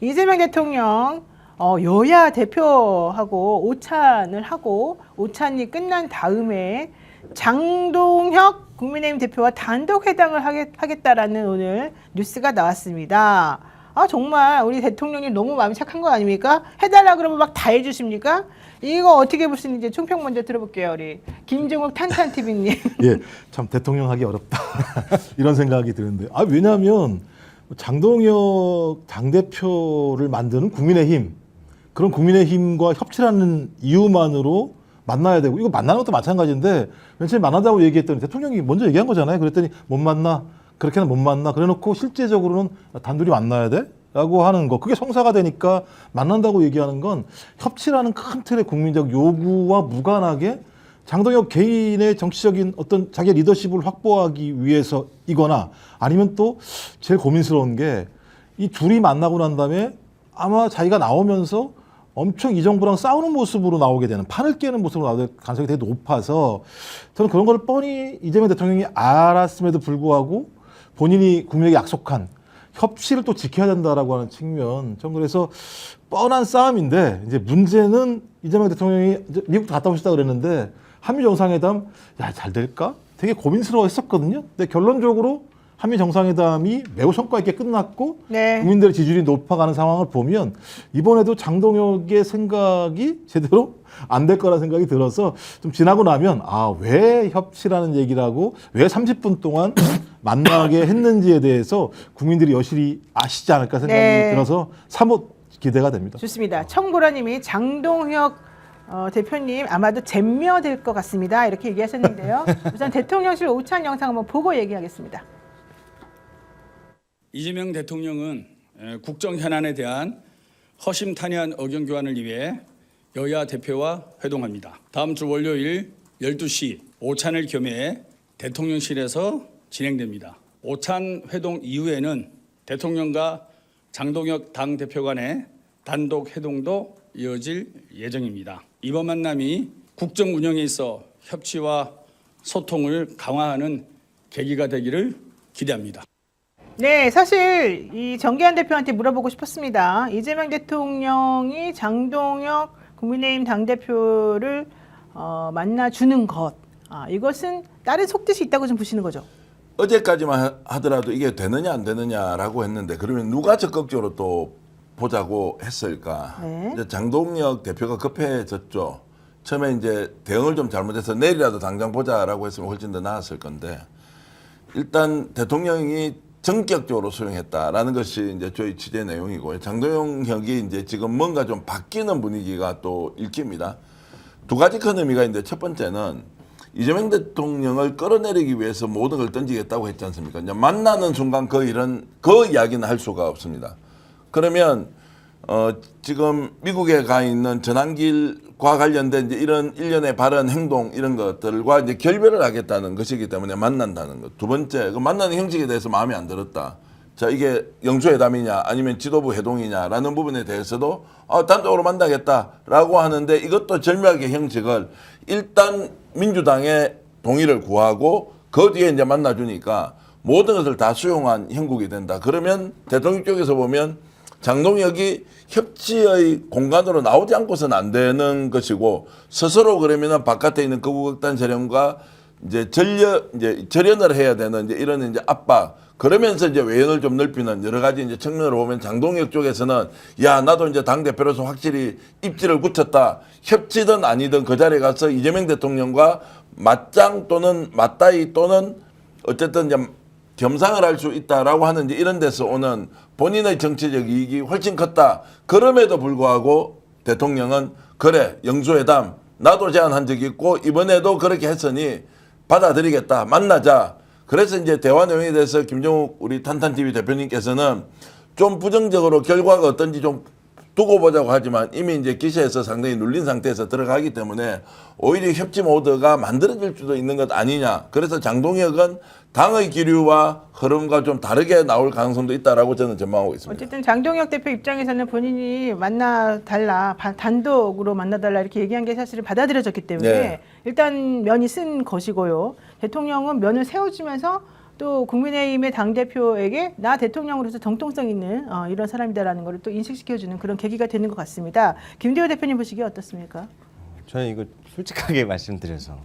이재명 대통령 어, 여야 대표하고 오찬을 하고 오찬이 끝난 다음에 장동혁 국민의힘 대표와 단독 회담을 하겠, 하겠 다라는 오늘 뉴스가 나왔습니다. 아 정말 우리 대통령님 너무 마음이 착한 거 아닙니까? 해달라 그러면 막 다 해주십니까? 이거 어떻게 보시는지 총평 먼저 들어볼게요 우리 김종욱 탄탄 TV님. 예, 참 대통령 하기 어렵다 이런 생각이 드는데 아 왜냐하면 장동혁 당 대표를 만드는 국민의힘 그런 국민의힘과 협치라는 이유만으로 만나야 되고 이거 만나는 것도 마찬가지인데 맨 처음에 만나자고 얘기했더니 대통령이 먼저 얘기한 거잖아요. 그랬더니 못 만나 그렇게는 못 만나 그래놓고 실제적으로는 단둘이 만나야 돼. 라고 하는 거 그게 성사가 되니까 만난다고 얘기하는 건 협치라는 큰 틀의 국민적 요구와 무관하게 장동혁 개인의 정치적인 어떤 자기 리더십을 확보하기 위해서이거나 아니면 또 제일 고민스러운 게 이 둘이 만나고 난 다음에 아마 자기가 나오면서 엄청 이 정부랑 싸우는 모습으로 나오게 되는 판을 깨는 모습으로 나올 가능성이 되게 높아서 저는 그런 걸 뻔히 이재명 대통령이 알았음에도 불구하고 본인이 국민에게 약속한 협치를 또 지켜야 된다라고 하는 측면. 전 그래서 뻔한 싸움인데 이제 문제는 이재명 대통령이 미국도 갔다 오셨다 그랬는데 한미 정상회담 야 잘 될까? 되게 고민스러워 했었거든요. 근데 결론적으로 한미 정상회담이 매우 성과 있게 끝났고 네. 국민들의 지지율이 높아가는 상황을 보면 이번에도 장동혁의 생각이 제대로 안 될 거라는 생각이 들어서 좀 지나고 나면 아 왜 협치라는 얘기를 하고 왜 30분 동안 만나게 했는지에 대해서 국민들이 여실히 아시지 않을까 생각이 네. 들어서 사뭇 기대가 됩니다. 좋습니다. 청보라님이 장동혁 어, 대표님 아마도 잼며될 것 같습니다. 이렇게 얘기하셨는데요. 우선 대통령실 오찬 영상 한번 보고 얘기하겠습니다. 이재명 대통령은 에, 국정 현안에 대한 허심탄회한 의견 교환을 위해 여야 대표와 회동합니다. 다음 주 월요일 12시 오찬을 겸해 대통령실에서 진행됩니다. 오찬 회동 이후에는 대통령과 장동혁 당 대표 간의 단독 회동도 이어질 예정입니다. 이번 만남이 국정 운영에 있어 협치와 소통을 강화하는 계기가 되기를 기대합니다. 네, 사실 이 정기한 대표한테 물어보고 싶었습니다. 이재명 대통령이 장동혁 국민의힘 당 대표를 어, 만나주는 것, 아, 이것은 다른 속뜻이 있다고 좀 보시는 거죠? 어제까지만 하- 하더라도 이게 되느냐 안 되느냐라고 했는데 그러면 누가 적극적으로 또 보자고 했을까? 네. 이제 장동혁 대표가 급해졌죠. 처음에 이제 대응을 좀 잘못해서 내일이라도 당장 보자라고 했으면 훨씬 더 나았을 건데 일단 대통령이 전격적으로 수용했다라는 것이 이제 저희 취재 내용이고요. 장동혁이 이제 지금 뭔가 좀 바뀌는 분위기가 또 읽힙니다. 두 가지 큰 의미가 있는데 첫 번째는 이재명 대통령을 끌어내리기 위해서 모든 걸 던지겠다고 했지 않습니까? 이제 만나는 순간 그 이런 그 이야기는 할 수가 없습니다. 그러면 어 지금 미국에 가 있는 전환길과 관련된 이제 이런 일련의 발언 행동 이런 것들과 이제 결별을 하겠다는 것이기 때문에 만난다는 것. 두 번째 그 만나는 형식에 대해서 마음에 안 들었다. 자 이게 영수회담이냐 아니면 지도부 회동이냐라는 부분에 대해서도 아, 단독으로 만나겠다라고 하는데 이것도 절묘하게 형식을 일단 민주당의 동의를 구하고 그 뒤에 이제 만나주니까 모든 것을 다 수용한 형국이 된다. 그러면 대통령 쪽에서 보면 장동혁이 협치의 공간으로 나오지 않고서는 안 되는 것이고 스스로 그러면은 바깥에 있는 거국극단 세력과 이제 전려 이제 절연을 해야 되는 이제 이런 이제 압박. 그러면서 이제 외연을 좀 넓히는 여러 가지 이제 측면으로 보면 장동혁 쪽에서는 야 나도 이제 당 대표로서 확실히 입지를 굳혔다. 협치든 아니든 그 자리에 가서 이재명 대통령과 맞짱 또는 맞다이 또는 어쨌든 이제 겸상을 할 수 있다라고 하는 이제 이런 데서 오는 본인의 정치적 이익이 훨씬 컸다. 그럼에도 불구하고 대통령은 그래 영수회담 나도 제안한 적이 있고 이번에도 그렇게 했으니 받아들이겠다 만나자. 그래서 이제 대화 내용에 대해서 김정욱 우리 탄탄 TV 대표님께서는 좀 부정적으로 결과가 어떤지 좀 두고 보자고 하지만 이미 이제 기세에서 상당히 눌린 상태에서 들어가기 때문에 오히려 협치 모드가 만들어질 수도 있는 것 아니냐. 그래서 장동혁은 당의 기류와 흐름과 좀 다르게 나올 가능성도 있다라고 저는 전망하고 있습니다. 어쨌든 장동혁 대표 입장에서는 본인이 만나 달라 바- 단독으로 만나 달라 이렇게 얘기한 게 사실은 받아들여졌기 때문에 네. 일단 면이 쓴 것이고요. 대통령은 면을 세워주면서 또 국민의힘의 당 대표에게 나 대통령으로서 정통성 있는 어, 이런 사람이다라는 것을 또 인식시켜주는 그런 계기가 되는 것 같습니다. 김대호 대표님 보시기에 어떻습니까? 저는 이거 솔직하게 말씀드려서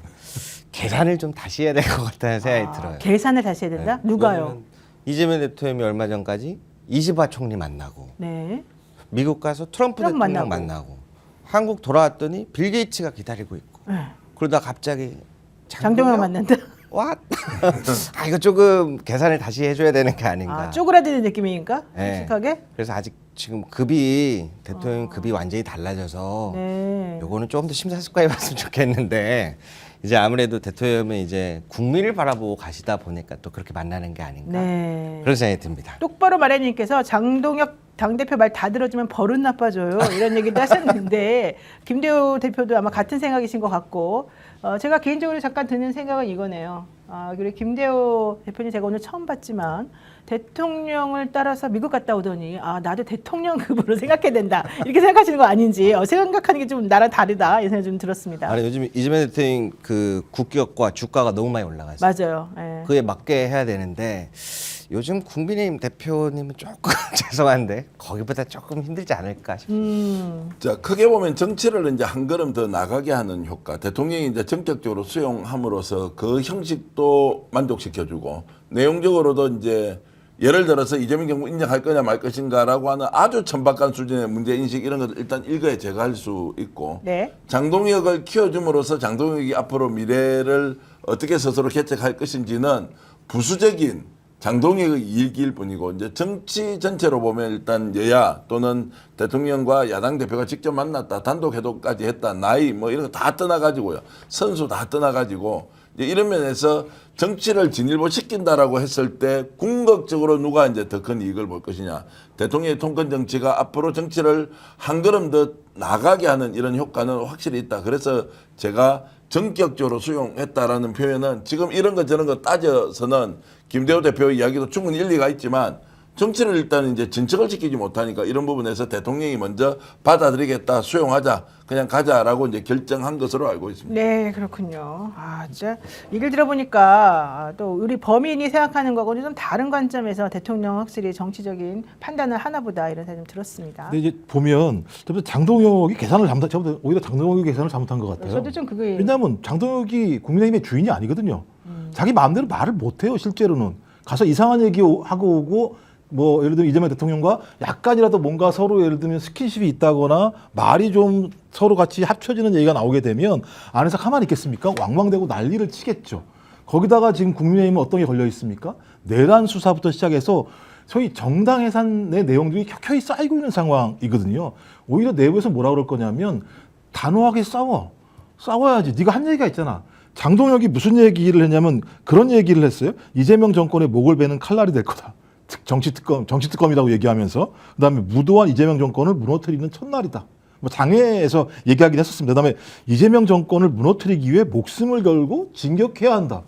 계산을 좀 다시 해야 될 것 같다는 생각이 아, 들어요. 계산을 다시 해야 된다. 네. 누가요? 왜냐면 이재명 대통령이 얼마 전까지 이시바 총리 만나고 네. 미국 가서 트럼프, 트럼프 대통령 만나고. 만나고. 한국 돌아왔더니 빌 게이츠가 기다리고 있고 네. 그러다 갑자기 장동영 만난다. 와, 아 이거 조금 계산을 다시 해줘야 되는 게 아닌가. 아, 쪼그라드는 느낌이니까 네. 솔직하게. 그래서 아직 지금 급이 대통령 급이 완전히 달라져서 아. 네. 요거는 조금 더 심사숙고해 봤으면 좋겠는데 이제 아무래도 대통령은 이제 국민을 바라보고 가시다 보니까 또 그렇게 만나는 게 아닌가 네. 그런 생각이 듭니다. 똑바로 말해님께서 장동혁 당대표 말 다 들어주면 버릇 나빠져요. 이런 얘기도 하셨는데 김대호 대표도 아마 같은 생각이신 것 같고 어, 제가 개인적으로 잠깐 드는 생각은 이거네요. 아, 그리고 김대호 대표님 제가 오늘 처음 봤지만 대통령을 따라서 미국 갔다 오더니 아 나도 대통령급으로 생각해야 된다 이렇게 생각하시는 거 아닌지 어, 생각하는 게 좀 나랑 다르다 이 생각이 좀 들었습니다. 아니 요즘 이재명 대통령 그 국격과 주가가 너무 많이 올라가서 맞아요. 예. 그에 맞게 해야 되는데 요즘 국민의힘 대표님은 조금 죄송한데 거기보다 조금 힘들지 않을까 싶어요. 음, 자 크게 보면 정치를 이제 한 걸음 더 나가게 하는 효과. 대통령이 이제 전격적으로 수용함으로써 그 형식도 만족시켜주고 내용적으로도 이제 예를 들어서 이재명 정부 인정할 거냐 말 것인가라고 하는 아주 천박한 수준의 문제 인식 이런 것들 일단 일거에 제거할 수 있고 네. 장동혁을 키워줌으로써 장동혁이 앞으로 미래를 어떻게 스스로 개척할 것인지는 부수적인 장동혁의 이익일 뿐이고 이제 정치 전체로 보면 일단 여야 또는 대통령과 야당 대표가 직접 만났다 단독 회동까지 했다 나이 뭐 이런 거 다 떠나가지고요 선수 다 떠나가지고 이제 이런 면에서 정치를 진일보 시킨다라고 했을 때 궁극적으로 누가 이제 더 큰 이익을 볼 것이냐 대통령의 통권 정치가 앞으로 정치를 한 걸음 더 나가게 하는 이런 효과는 확실히 있다. 그래서 제가 전격적으로 수용했다라는 표현은 지금 이런 것 저런 거 따져서는 김대호 대표 이야기도 충분히 일리가 있지만 정치를 일단 이제 진척을 시키지 못하니까 이런 부분에서 대통령이 먼저 받아들이겠다 수용하자 그냥 가자라고 이제 결정한 것으로 알고 있습니다. 네, 그렇군요. 아, 진짜 얘기를 들어보니까 또 우리 범인이 생각하는 거하고는 좀 다른 관점에서 대통령 확실히 정치적인 판단을 하나 보다 이런 생각이 좀 들었습니다. 근데 이제 보면 저보다 장동혁이 계산을 잘못, 저보다 오히려 장동혁이 계산을 잘못한 것 같아요. 저도 좀 그게 왜냐하면 장동혁이 국민의힘의 주인이 아니거든요. 자기 마음대로 말을 못해요 실제로는 가서 이상한 얘기 오- 하고 오고 뭐 예를 들면 이재명 대통령과 약간이라도 뭔가 서로 예를 들면 스킨십이 있다거나 말이 좀 서로 같이 합쳐지는 얘기가 나오게 되면 안에서 가만히 있겠습니까? 왕왕대고 난리를 치겠죠. 거기다가 지금 국민의힘은 어떤 게 걸려 있습니까? 내란 수사부터 시작해서 소위 정당 해산의 내용들이 켜켜이 쌓이고 있는 상황이거든요. 오히려 내부에서 뭐라 그럴 거냐면 단호하게 싸워. 싸워야지. 네가 한 얘기가 있잖아. 장동혁이 무슨 얘기를 했냐면 그런 얘기를 했어요. 이재명 정권의 목을 베는 칼날이 될 거다. 특- 정치 특검, 정치 특검이라고 얘기하면서 그다음에 무도한 이재명 정권을 무너뜨리는 첫날이다. 뭐 장외에서 얘기하긴 했었습니다. 그다음에 이재명 정권을 무너뜨리기 위해 목숨을 걸고 진격해야 한다.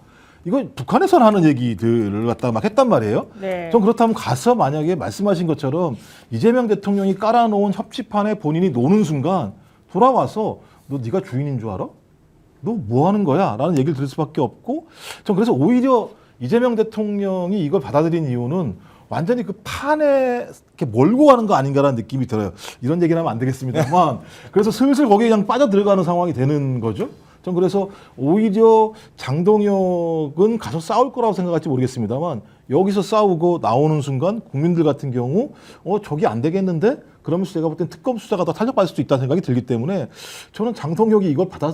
이거 북한에서 하는 얘기들을 갖다 막 했단 말이에요. 네. 전 그렇다면 가서 만약에 말씀하신 것처럼 이재명 대통령이 깔아놓은 협치판에 본인이 노는 순간 돌아와서 너 네가 주인인 줄 알아? 너 뭐 하는 거야? 라는 얘기를 들을 수밖에 없고 전 그래서 오히려 이재명 대통령이 이걸 받아들인 이유는 완전히 그 판에 이렇게 몰고 가는 거 아닌가라는 느낌이 들어요. 이런 얘기는 하면 안 되겠습니다만 그래서 슬슬 거기에 그냥 빠져 들어가는 상황이 되는 거죠. 전 그래서 오히려 장동혁은 가서 싸울 거라고 생각할지 모르겠습니다만 여기서 싸우고 나오는 순간 국민들 같은 경우 어 저기 안 되겠는데 그러면서 제가 볼 땐 특검 수사가 더 탄력받을 수도 있다는 생각이 들기 때문에 저는 장동혁이 이걸 받아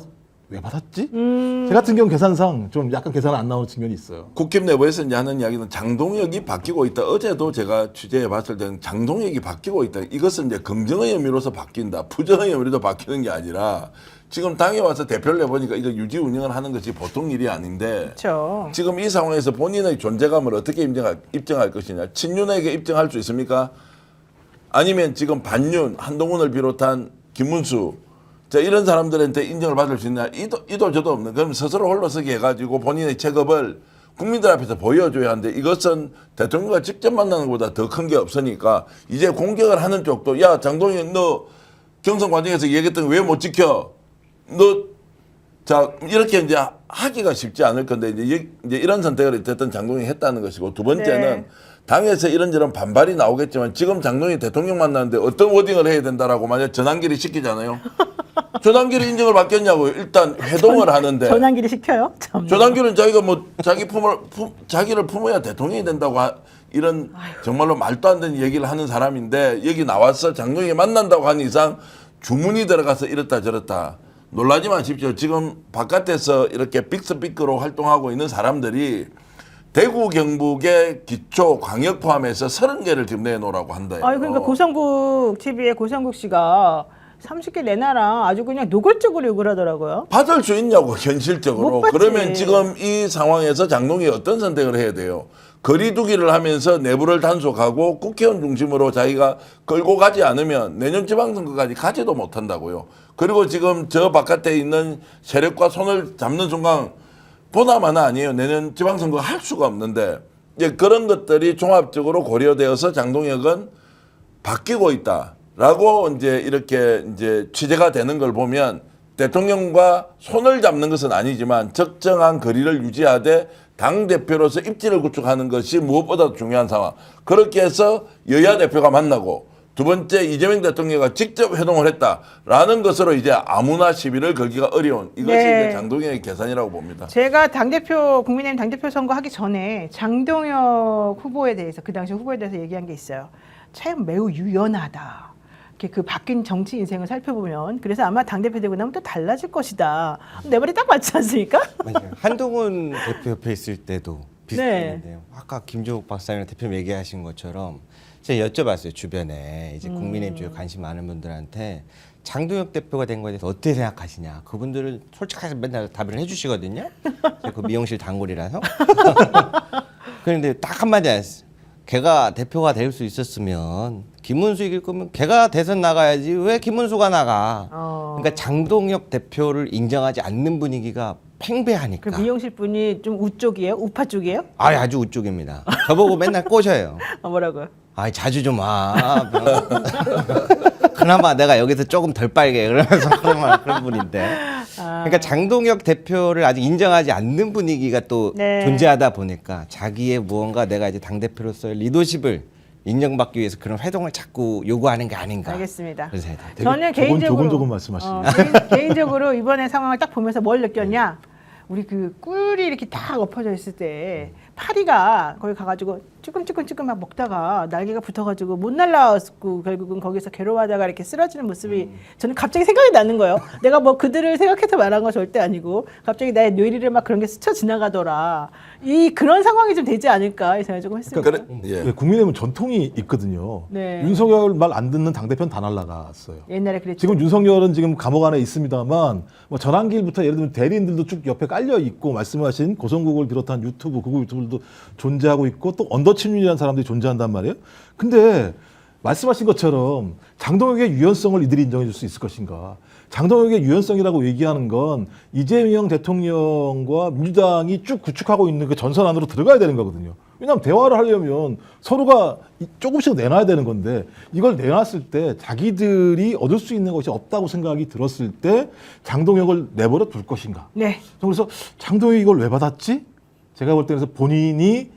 왜 받았지? 음. 제 같은 경우 계산상 좀 약간 계산 안 나오는 측면이 있어요. 국힘 내부에서 이제 하는 이야기는 장동혁이 바뀌고 있다. 어제도 제가 취재해 봤을 때는 장동혁이 바뀌고 있다. 이것은 이제 긍정의 의미로서 바뀐다. 부정의 의미로도 바뀌는 게 아니라 지금 당에 와서 대표를 내보니까 이거 유지 운영을 하는 것이 보통 일이 아닌데 그렇죠. 지금 이 상황에서 본인의 존재감을 어떻게 입증할, 입증할 것이냐. 친윤에게 입증할 수 있습니까? 아니면 지금 반윤, 한동훈을 비롯한 김문수, 자, 이런 사람들한테 인정을 받을 수 있냐. 이도, 이도 저도 없는. 그럼 스스로 홀로서기 해가지고 본인의 체급을 국민들 앞에서 보여줘야 하는데 이것은 대통령과 직접 만나는 것보다 더 큰 게 없으니까 이제 공격을 하는 쪽도 야, 장동현 너 경선 과정에서 얘기했던 거왜못 지켜? 너 자 이렇게 이제 하기가 쉽지 않을 건데 이제, 이- 이제 이런 선택을 어쨌든 장동영이 했다는 것이고 두 번째는 네. 당에서 이런저런 반발이 나오겠지만 지금 장동영이 대통령 만나는데 어떤 워딩을 해야 된다라고 만약 전환길이 시키잖아요. 전환길이 인정을 받겠냐고요. 일단 회동을 하는데 전환기를 시켜요. 참. 조단규는 자기가 뭐 자기 품을 품, 자기를 품어야 대통령이 된다고 하, 이런 정말로 말도 안 되는 얘기를 하는 사람인데 여기 나와서 장동영이 만난다고 한 이상 주문이 들어가서 이렇다 저렇다 놀라지 마십시오. 지금 바깥에서 이렇게 빅스피크로 활동하고 있는 사람들이 대구 경북의 기초 광역 포함해서 30개를 지금 내놓으라고 한다요. 아니 그러니까 고성국 TV의 고성국 씨가 30개 내놔라 아주 그냥 노골적으로 욕을 하더라고요. 받을 수 있냐고 현실적으로 못 받지. 그러면 지금 이 상황에서 장동이 어떤 선택을 해야 돼요 거리두기를 하면서 내부를 단속하고 국회의원 중심으로 자기가 끌고 가지 않으면 내년 지방선거까지 가지도 못한다고요 그리고 지금 저 바깥에 있는 세력과 손을 잡는 순간 보나마나 아니에요 내년 지방선거 할 수가 없는데 이제 그런 것들이 종합적으로 고려되어서 장동혁은 바뀌고 있다라고 이제 이렇게 이제 취재가 되는 걸 보면 대통령과 손을 잡는 것은 아니지만 적정한 거리를 유지하되 당 대표로서 입지를 구축하는 것이 무엇보다 중요한 상황. 그렇게 해서 여야 대표가 만나고 두 번째 이재명 대통령과 직접 회동을 했다라는 것으로 이제 아무나 시비를 걸기가 어려운 이것이 네. 이제 장동영의 계산이라고 봅니다. 제가 당대표 국민의힘 당대표 선거 하기 전에 장동혁 후보에 대해서 그 당시 후보에 대해서 얘기한 게 있어요. 참 매우 유연하다. 이렇게 그 바뀐 정치 인생을 살펴보면 그래서 아마 당대표 되고 나면 또 달라질 것이다. 내 말이 딱 맞지 않습니까? 맞아요. 한동훈 대표 옆에 있을 때도 네. 비슷했는데요. 아까 김종욱 박사님 대표님 얘기하신 것처럼 제가 여쭤봤어요 주변에 이제 국민의힘 쪽에 관심 많은 분들한테 장동혁 대표가 된 거에 대해서 어떻게 생각하시냐 그분들은 솔직하게 맨날 답을 해주시거든요. 제가 그 미용실 단골이라서. 그런데 딱 한마디 했어요. 걔가 대표가 될 수 있었으면 김문수 이길 거면 걔가 대선 나가야지 왜 김문수가 나가? 어. 그러니까 장동혁 대표를 인정하지 않는 분위기가 팽배하니까. 그 미용실 분이 좀 우쪽이에요? 우파 쪽이에요? 아, 아주 우쪽입니다. 저보고 맨날 꼬셔요. 아, 뭐라고요? 아, 자주 좀 와. 그나마 내가 여기서 조금 덜 빨개 그러면서 그런 그런 분인데. 그러니까 장동혁 대표를 아직 인정하지 않는 분위기가 또 네. 존재하다 보니까 자기의 무언가 내가 이제 당 대표로서의 리더십을 인정받기 위해서 그런 회동을 자꾸 요구하는 게 아닌가. 알겠습니다. 되게 저는 개인적으로 조곤조곤 말씀하시네요. 어, 개인, 개인적으로 이번에 상황을 딱 보면서 뭘 느꼈냐? 우리 그 꿀이 이렇게 딱 엎어져 있을 때 파리가 거기 가가지고 쭈끔쭈끔쭈끔 막 먹다가 날개가 붙어가지고 못 날라왔고 결국은 거기서 괴로워하다가 이렇게 쓰러지는 모습이 저는 갑자기 생각이 나는 거예요. 내가 뭐 그들을 생각해서 말한 건 절대 아니고 갑자기 나의 뇌리를 막 그런 게 스쳐 지나가더라. 이 그런 상황이 좀 되지 않을까 이 생각을 조금 했습니다. 그래, 예. 예, 국민의힘은 전통이 있거든요. 네. 윤석열 말 안 듣는 당대표는 다 날라갔어요. 옛날에 그랬죠. 지금 윤석열은 지금 감옥 안에 있습니다만 뭐 전환길부터 예를 들면 대리인들도 쭉 옆에 깔려 있고 말씀하신 고성국을 비롯한 유튜브 극우 유튜브 들도 존재하고 있고 또 언더친윤이라는 사람들이 존재한단 말이에요. 근데 말씀하신 것처럼 장동혁의 유연성을 이들이 인정해 줄 수 있을 것인가? 장동혁의 유연성이라고 얘기하는 건 이재명 대통령과 민주당이 쭉 구축하고 있는 그 전선 안으로 들어가야 되는 거거든요. 왜냐하면 대화를 하려면 서로가 이- 조금씩 내놔야 되는 건데 이걸 내놨을 때 자기들이 얻을 수 있는 것이 없다고 생각이 들었을 때 장동혁을 내버려 둘 것인가? 네. 그래서 장동혁이 이걸 왜 받았지? 제가 볼 때는 본인이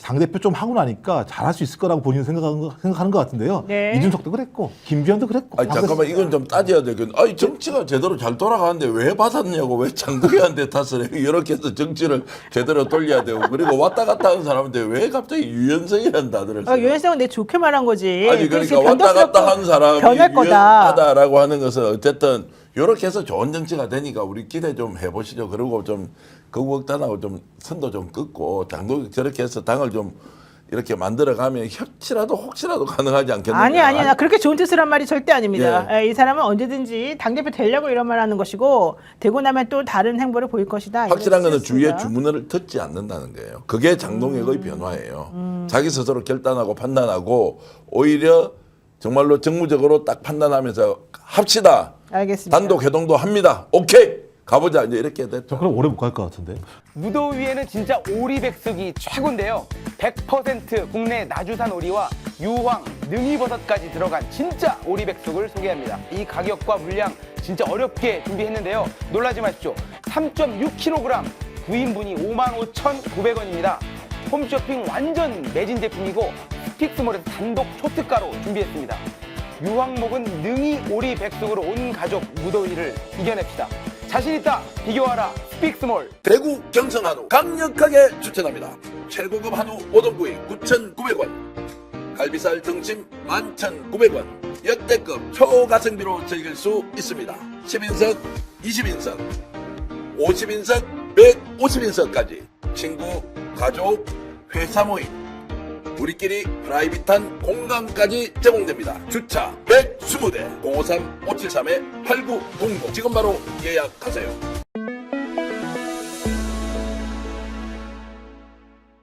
당대표 좀 하고 나니까 잘할 수 있을 거라고 본인은 생각하는, 거- 생각하는 것 같은데요. 네. 이준석도 그랬고, 김기현도 그랬고. 아니 잠깐만 이건 좀 따져야 되겠. 아니 정치가 제대로 잘 돌아가는데 왜 받았냐고 왜 장동희한테 탓을 해? 이렇게 해서 정치를 제대로 돌려야 되고 그리고 왔다 갔다 하는 사람한테 왜 갑자기 유연성이라는 단어를 아? 유연성은 내 좋게 말한 거지. 아니 그러니까 왔다 갔다 하는 사람이 변할 거다. 유연하다라고 하는 것은 어쨌든 이렇게 해서 좋은 정치가 되니까 우리 기대 좀 해보시죠. 그리고 좀 거국단하고 좀 선도 좀 끊고 장동 저렇게 해서 당을 좀 이렇게 만들어가면 협치라도 혹시라도 가능하지 않겠는가? 아니 아니 나 그렇게 좋은 뜻을 한 말이 절대 아닙니다. 예. 예, 이 사람은 언제든지 당 대표 되려고 이런 말 하는 것이고 되고 나면 또 다른 행보를 보일 것이다. 확실한 것은 주위의. 주문을 듣지 않는다는 거예요. 그게 장동혁의 음. 변화예요. 자기 스스로 결단하고 판단하고 오히려 정말로 정무적으로 딱 판단하면서 합시다. 알겠습니다. 단독 회동도 합니다. 오케이 가보자 이제 이렇게 됐죠. 저 그럼 오래 못 갈 것 같은데. 무더위에는 진짜 오리백숙이 최고인데요. 100% 국내 나주산 오리와 유황, 능이버섯까지 들어간 진짜 오리백숙을 소개합니다. 이 가격과 물량 진짜 어렵게 준비했는데요. 놀라지 마십시오. 3.6kg 9인분이 55,900원입니다. 홈쇼핑 완전 매진 제품이고 스픽스몰에서 단독 초특가로 준비했습니다. 유황목은 능이 오리 백숙으로 온 가족 무더위를 이겨냅시다. 자신 있다 비교하라 스픽스몰. 대구 경성 한우 강력하게 추천합니다. 최고급 한우 오동구이 9,900원. 갈비살 등심 11,900원. 역대급 초가성비로 즐길 수 있습니다. 10인석, 20인석, 50인석, 150인석까지 친구, 가족, 회사 모임, 우리끼리 프라이빗한 공간까지 제공됩니다. 주차 120대 053-573-8900 지금 바로 예약하세요.